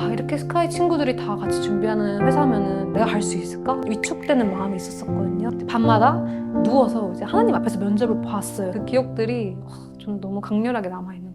아, 이렇게 스카이 친구들이 다 같이 준비하는 회사면은 내가 갈 수 있을까? 위축되는 마음이 있었었거든요. 밤마다 누워서 이제 하나님 앞에서 면접을 봤어요. 그 기억들이 좀 너무 강렬하게 남아있는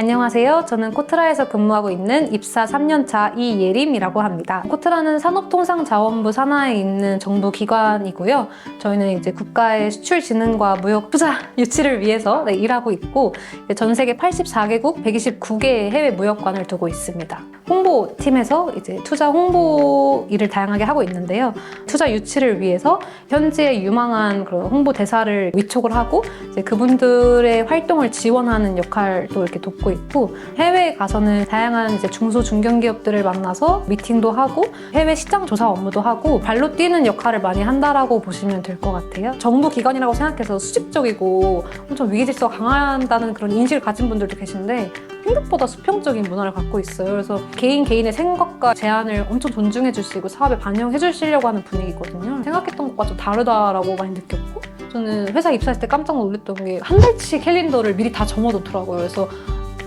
안녕하세요. 저는 코트라에서 근무하고 있는 입사 3년차 이예림이라고 합니다. 코트라는 산업통상자원부 산하에 있는 정부 기관이고요. 저희는 이제 국가의 수출 진흥과 무역 투자 유치를 위해서 네, 일하고 있고 전 세계 84개국 129개의 해외 무역관을 두고 있습니다. 홍보팀에서 이제 투자 홍보 일을 다양하게 하고 있는데요. 투자 유치를 위해서 현지의 유망한 그런 홍보 대사를 위촉을 하고 그분들의 활동을 지원하는 역할도 이렇게 돕고 있고 해외에 가서는 다양한 이제 중소 중견 기업들을 만나서 미팅도 하고 해외 시장 조사 업무도 하고 발로 뛰는 역할을 많이 한다라고 보시면 될 것 같아요. 정부 기관이라고 생각해서 수직적이고 엄청 위기질서 강한다는 그런 인식을 가진 분들도 계신데 생각보다 수평적인 문화를 갖고 있어요. 그래서 개인 개인의 생각과 제안을 엄청 존중해 주시고 사업에 반영해 주시려고 하는 분위기거든요. 생각했던 것과 좀 다르다라고 많이 느꼈고 저는 회사 입사했을 때 깜짝 놀랐던 게 한 달치 캘린더를 미리 다 정해놓더라고요. 그래서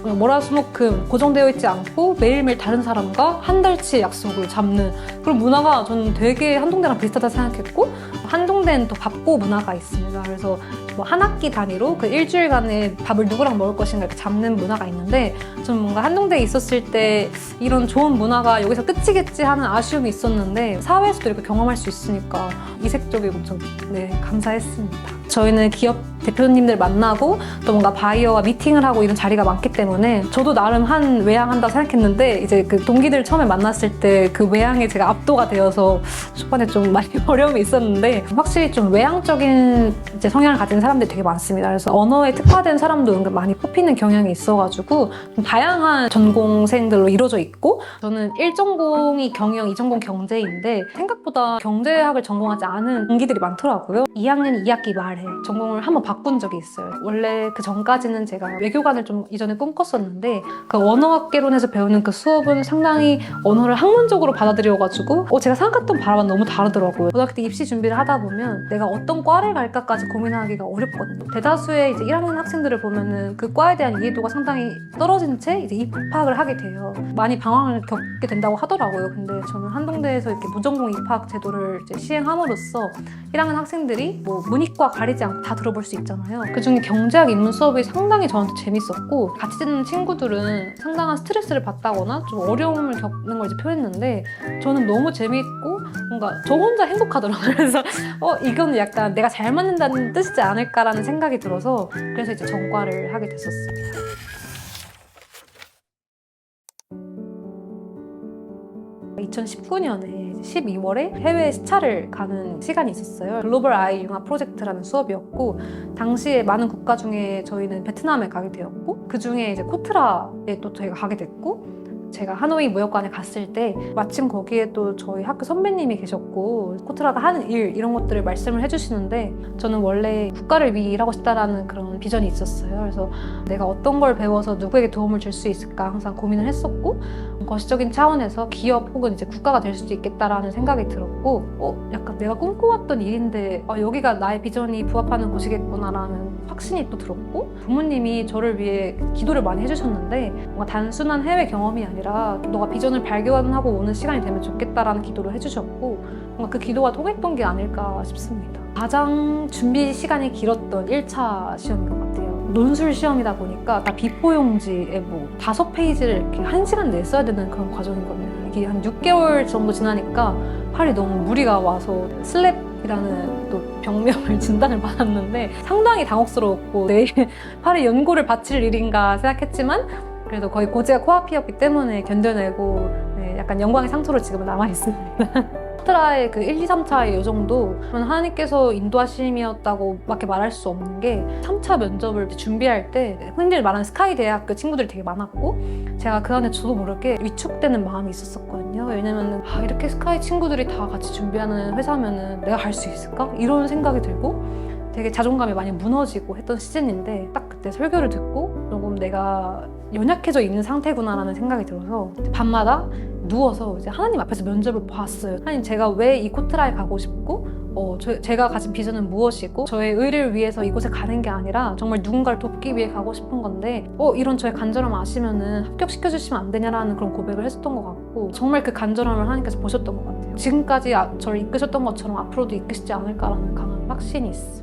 월화수목금 고정되어 있지 않고 매일매일 다른 사람과 한 달치 약속을 잡는 그런 문화가 저는 되게 한동대랑 비슷하다 생각했고 한동대는 또 밥고 문화가 있습니다. 그래서 뭐 한 학기 단위로 그 일주일간의 밥을 누구랑 먹을 것인가 이렇게 잡는 문화가 있는데 좀 뭔가 한동대에 있었을 때 이런 좋은 문화가 여기서 끝이겠지 하는 아쉬움이 있었는데 사회에서도 이렇게 경험할 수 있으니까 이색적이고 좀 네, 감사했습니다. 저희는 기업 대표님들 만나고 또 뭔가 바이어와 미팅을 하고 이런 자리가 많기 때문에 저도 나름 한 외양한다 생각했는데 이제 그 동기들 처음에 만났을 때 그 외양에 제가 압도가 되어서 초반에 좀 많이 어려움이 있었는데 확실히 좀 외향적인 이제 성향을 가진 사람들이 되게 많습니다. 그래서 언어에 특화된 사람도 은근 많이 뽑히는 경향이 있어가지고 좀 다양한 전공생들로 이루어져 있고 저는 1전공이 경영, 2전공 경제인데 생각보다 경제학을 전공하지 않은 동기들이 많더라고요. 2학년 2학기 말에 전공을 한번 바꾼 적이 있어요. 원래 그 전까지는 제가 외교관을 좀 이전에 꿈꿨었는데 그 언어학개론에서 배우는 그 수업은 상당히 언어를 학문적으로 받아들여가지고 어, 제가 생각했던 바람은 너무 다르더라고요. 고등학교 때 입시 준비를 하다 보면 내가 어떤 과를 갈까까지 고민하기가 어렵거든요. 대다수의 이제 1학년 학생들을 보면은 그 과에 대한 이해도가 상당히 떨어진 채 이제 입학을 하게 돼요. 많이 방황을 겪게 된다고 하더라고요. 근데 저는 한동대에서 이렇게 무전공 입학 제도를 이제 시행함으로써 1학년 학생들이 뭐 문이과 가리지 않고 다 들어볼 수 있 잖아요. 그중에 경제학 입문 수업이 상당히 저한테 재밌었고 같이 듣는 친구들은 상당한 스트레스를 받다거나 좀 어려움을 겪는 걸 이제 표했는데 저는 너무 재미있고 뭔가 저 혼자 행복하더라고요. 그래서 어 이건 약간 내가 잘 맞는다는 뜻이지 않을까라는 생각이 들어서 그래서 이제 전과를 하게 됐었습니다. (2019년에) 12월에 해외 시차를 가는 시간이 있었어요. 글로벌 아이 융합 프로젝트라는 수업이었고 당시에 많은 국가 중에 저희는 베트남에 가게 되었고 그 중에 이제 코트라에 또 저희가 가게 됐고 제가 하노이 무역관에 갔을 때 마침 거기에 또 저희 학교 선배님이 계셨고 코트라가 하는 일 이런 것들을 말씀을 해주시는데 저는 원래 국가를 위해 일하고 싶다라는 그런 비전이 있었어요. 그래서 내가 어떤 걸 배워서 누구에게 도움을 줄 수 있을까 항상 고민을 했었고 거시적인 차원에서 기업 혹은 이제 국가가 될 수도 있겠다라는 생각이 들었고 어 약간 내가 꿈꿔왔던 일인데 아, 여기가 나의 비전이 부합하는 곳이겠구나라는 확신이 또 들었고 부모님이 저를 위해 기도를 많이 해주셨는데 뭔가 단순한 해외 경험이 아니라 너가 비전을 발견하고 오는 시간이 되면 좋겠다라는 기도를 해주셨고 뭔가 그 기도가 통했던 게 아닐까 싶습니다. 가장 준비 시간이 길었던 1차 시험인 것 같아요. 논술 시험이다 보니까 다 비포용지에 뭐 다섯 페이지를 이렇게 한 시간 내 써야 되는 그런 과정이거든요. 이게 한 6개월 정도 지나니까 팔이 너무 무리가 와서 슬랩 이라는 또 병명을 진단을 받았는데 상당히 당혹스러웠고 내일 팔에 연고를 바칠 일인가 생각했지만 그래도 거의 고지가 코앞이었기 때문에 견뎌내고 네, 약간 영광의 상처로 지금은 남아 있습니다. 트라의 그 1, 2, 3차의 요 정도 하나님께서 인도하심이었다고 밖에 말할 수 없는 게 3차 면접을 준비할 때 흔히 말하는 스카이 대학교 친구들이 되게 많았고 제가 그 안에 저도 모르게 위축되는 마음이 있었었거든요. 왜냐면 아, 이렇게 스카이 친구들이 다 같이 준비하는 회사면은 내가 갈 수 있을까? 이런 생각이 들고 되게 자존감이 많이 무너지고 했던 시즌인데 딱 그때 설교를 듣고 조금 내가 연약해져 있는 상태구나라는 생각이 들어서 밤마다 누워서 이제 하나님 앞에서 면접을 봤어요. 하나님 제가 왜 이 코트라에 가고 싶고 어, 저, 제가 가진 비전은 무엇이고 저의 의를 위해서 이곳에 가는 게 아니라 정말 누군가를 돕기 위해 가고 싶은 건데 어 이런 저의 간절함 아시면은 합격시켜 주시면 안 되냐라는 그런 고백을 했었던 것 같고 정말 그 간절함을 하나님께서 보셨던 것 같아요. 지금까지 아- 저를 이끄셨던 것처럼 앞으로도 이끄시지 않을까라는 강한 확신이 있습니다.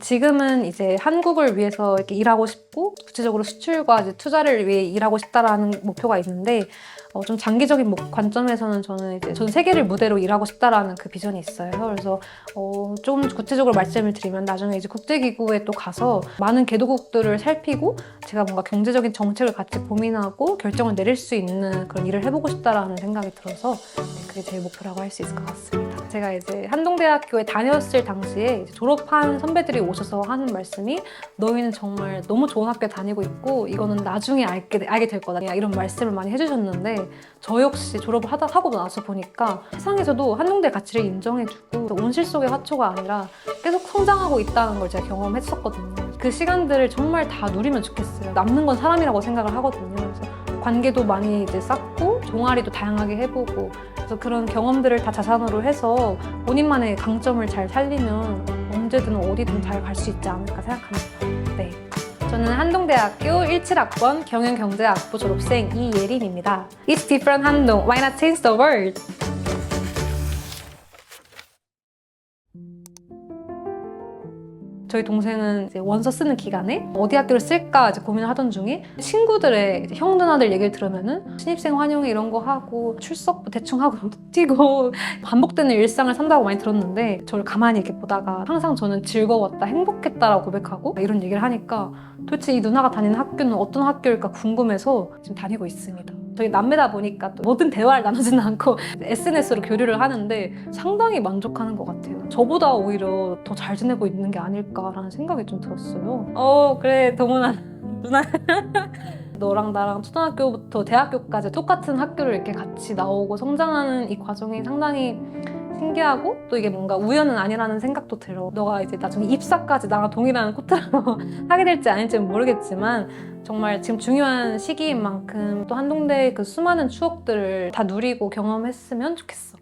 지금은 이제 한국을 위해서 이렇게 일하고 싶고 구체적으로 수출과 이제 투자를 위해 일하고 싶다라는 목표가 있는데 어, 좀 장기적인 목- 관점에서는 저는 이제 전 세계를 무대로 일하고 싶다라는 그 비전이 있어요. 그래서 어, 좀 구체적으로 말씀을 드리면 나중에 이제 국제기구에 또 가서 많은 개도국들을 살피고 제가 뭔가 경제적인 정책을 같이 고민하고 결정을 내릴 수 있는 그런 일을 해보고 싶다라는 생각이 들어서 네, 그게 제 목표라고 할 수 있을 것 같습니다. 제가 이제 한동대학교에 다녔을 당시에 졸업한 선배들이 오셔서 하는 말씀이 너희는 정말 너무 좋은 학교 다니고 있고 이거는 나중에 알게, 알게 될 거다 이런 말씀을 많이 해주셨는데 저 역시 졸업을 하다 하고 나서 보니까 세상에서도 한동대 가치를 인정해주고 온실 속의 화초가 아니라 계속 성장하고 있다는 걸 제가 경험했었거든요. 그 시간들을 정말 다 누리면 좋겠어요. 남는 건 사람이라고 생각을 하거든요. 그래서 관계도 많이 이제 쌓고 동아리도 다양하게 해보고 그래서 그런 경험들을 다 자산으로 해서 본인만의 강점을 잘 살리면 언제든 어디든 잘 갈 수 있지 않을까 생각합니다. 네. 저는 한동대학교 17학번 경영경제학부 졸업생 이예림입니다. It's different 한동. Why not change the world? 저희 동생은 원서 쓰는 기간에 어디 학교를 쓸까 이제 고민을 하던 중에 친구들의 형 누나들 얘기를 들으면은 신입생 환영회 이런 거 하고 출석 대충 하고 뛰고 반복되는 일상을 산다고 많이 들었는데 저를 가만히 이렇게 보다가 항상 저는 즐거웠다 행복했다라고 고백하고 이런 얘기를 하니까 도대체 이 누나가 다니는 학교는 어떤 학교일까 궁금해서 지금 다니고 있습니다. 저희 남매다 보니까 또 모든 대화를 나누지는 않고 SNS로 교류를 하는데 상당히 만족하는 것 같아요. 저보다 오히려 더 잘 지내고 있는 게 아닐까라는 생각이 좀 들었어요. 어 그래 동훈아 누나 너랑 나랑 초등학교부터 대학교까지 똑같은 학교를 이렇게 같이 나오고 성장하는 이 과정이 상당히 신기하고 또 이게 뭔가 우연은 아니라는 생각도 들어. 너가 이제 나중에 입사까지 나랑 동일한 코트로 하게 될지 아닐지는 모르겠지만 정말 지금 중요한 시기인 만큼 또 한동대의 그 수많은 추억들을 다 누리고 경험했으면 좋겠어.